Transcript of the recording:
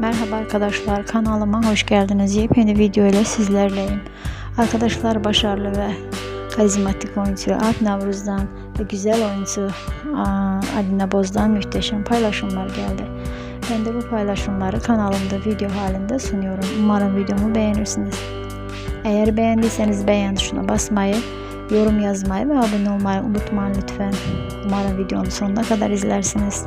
Merhaba arkadaşlar kanalıma hoş geldiniz. Yepyeni video ile sizlerleyim. Arkadaşlar başarılı ve karizmatik oyuncu Alp Navruz'dan ve güzel oyuncu aa, Alina Boz'dan muhteşem paylaşımlar geldi. Ben de bu paylaşımları kanalımda video halinde sunuyorum. Umarım videomu beğenirsiniz. Eğer beğendiyseniz beğen tuşuna basmayı, yorum yazmayı ve abone olmayı unutmayın lütfen. Umarım videonun sonuna kadar izlersiniz.